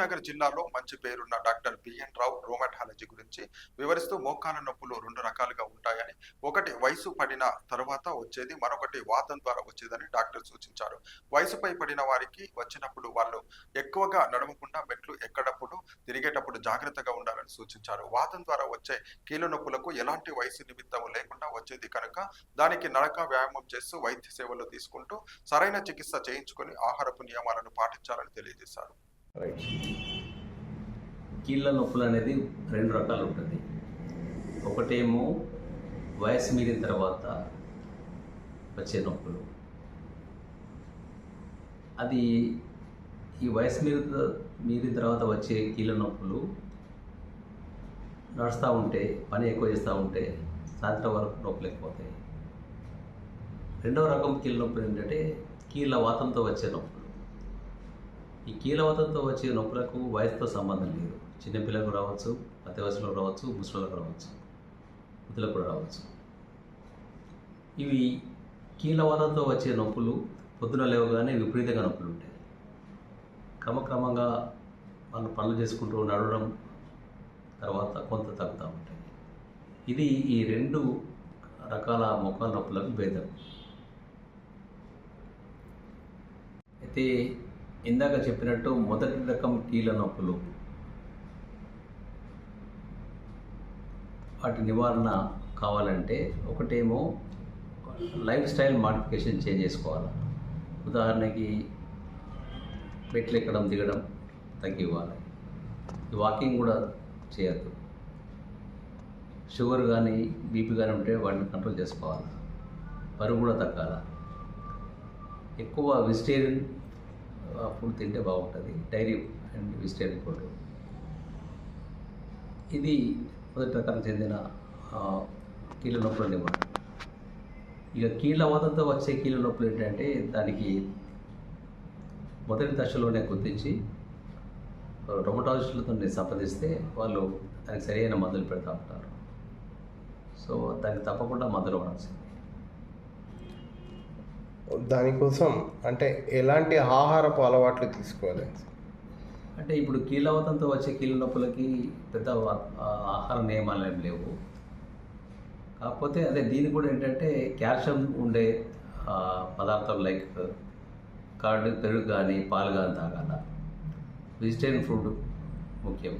కరీంనగర్ జిల్లాలో మంచి పేరున్న డాక్టర్ బిఎన్ రావు రోమటాలజీ గురించి వివరిస్తూ మోకాల నొప్పులు రెండు రకాలుగా ఉంటాయని ఒకటి వయసు పడిన తర్వాత వచ్చేది మరొకటి వాతం ద్వారా వచ్చేదని డాక్టర్ సూచించారు. వయసుపై పడిన వారికి వచ్చినప్పుడు వాళ్ళు ఎక్కువగా నడవకుండా మెట్లు ఎక్కడప్పుడు తిరిగేటప్పుడు జాగ్రత్తగా ఉండాలని సూచించారు. వాతం ద్వారా వచ్చే కీలు నొప్పులకు ఎలాంటి వయసు నిమిత్తం లేకుండా వచ్చేది కనుక దానికి నడక వ్యాయామం చేస్తూ వైద్య సేవలు తీసుకుంటూ సరైన చికిత్స చేయించుకొని ఆహారపు నియమాలను పాటించాలని తెలియజేశారు. రైట్ కీళ్ళ నొప్పులు అనేది రెండు రకాలు ఉంటుంది. ఒకటేమో వయసు మీరిన తర్వాత వచ్చే నొప్పులు. అది ఈ వయసు మీరి మీరిన తర్వాత వచ్చే కీళ్ళ నొప్పులు నడుస్తూ ఉంటే పని ఎక్కువ చేస్తూ ఉంటే సాయంత్రం వరకు నొప్పులు ఎక్కువతాయి రెండవ రకం కీళ్ళ నొప్పులు ఏంటంటే కీళ్ళ వాతంతో వచ్చే నొప్పులు. ఈ కీలవతంతో వచ్చే నొప్పులకు వయసుతో సంబంధం లేదు. చిన్నపిల్లలకు రావచ్చు మధ్య రావచ్చు ముసలిలకు రావచ్చు వృద్ధులకు కూడా రావచ్చు. ఇవి కీలవతంతో వచ్చే నొప్పులు పొద్దున లేవగానే విపరీతంగా నొప్పులు ఉంటాయి. క్రమక్రమంగా వాళ్ళు పనులు చేసుకుంటూ నడవడం తర్వాత కొంత తగ్గుతూ ఉంటాయి. ఇది ఈ రెండు రకాల మొక్కల నొప్పులకు భేదం. అయితే ఇందాక చెప్పినట్టు మొదటి రకం కీళ్ళ నొప్పులు. వాటి నివారణ కావాలంటే ఒకటేమో లైఫ్ స్టైల్ మాడిఫికేషన్ చేంజ్ చేసుకోవాలి. ఉదాహరణకి మెట్లు ఎక్కడం దిగడం తగ్గివ్వాలి. వాకింగ్ కూడా చేయొద్దు. షుగర్ కానీ బీపీ కానీ ఉంటే వాటిని కంట్రోల్ చేసుకోవాలి. బరువు కూడా తగ్గాలి. ఎక్కువ వెజిటేరియన్ ఫుడ్ తింటే బాగుంటుంది. Dairy and vegetarian food. ఇది మొదటి రకానికి చెందిన కీళ్ళ నొప్పుల నివారణ ఇక కీళ్ళ వాతంతో వచ్చే కీళ్ళ నొప్పులు ఏంటంటే దానికి మొదటి దశలోనే గుర్తించి రొమటాలజిస్టులతో సంప్రదిస్తే వాళ్ళు దానికి సరైన మందులు పెడతా ఉంటారు. సో దానికి తప్పకుండా మందులు వాడాల్సింది. దానికోసం అంటే ఎలాంటి ఆహారపు అలవాట్లు తీసుకోవాలి? అంటే ఇప్పుడు కీలవతంతో వచ్చే కీళ్ళ నొప్పులకి పెద్ద ఆహార నియమాలు ఏం లేవు. కాకపోతే అదే దీనికి కూడా ఏంటంటే కాల్షియం ఉండే పదార్థాలు లైక్ కార్డు పెరుగు కానీ పాలు కానీ తాగాల. వెజిటేరియన్ ఫుడ్ ముఖ్యం.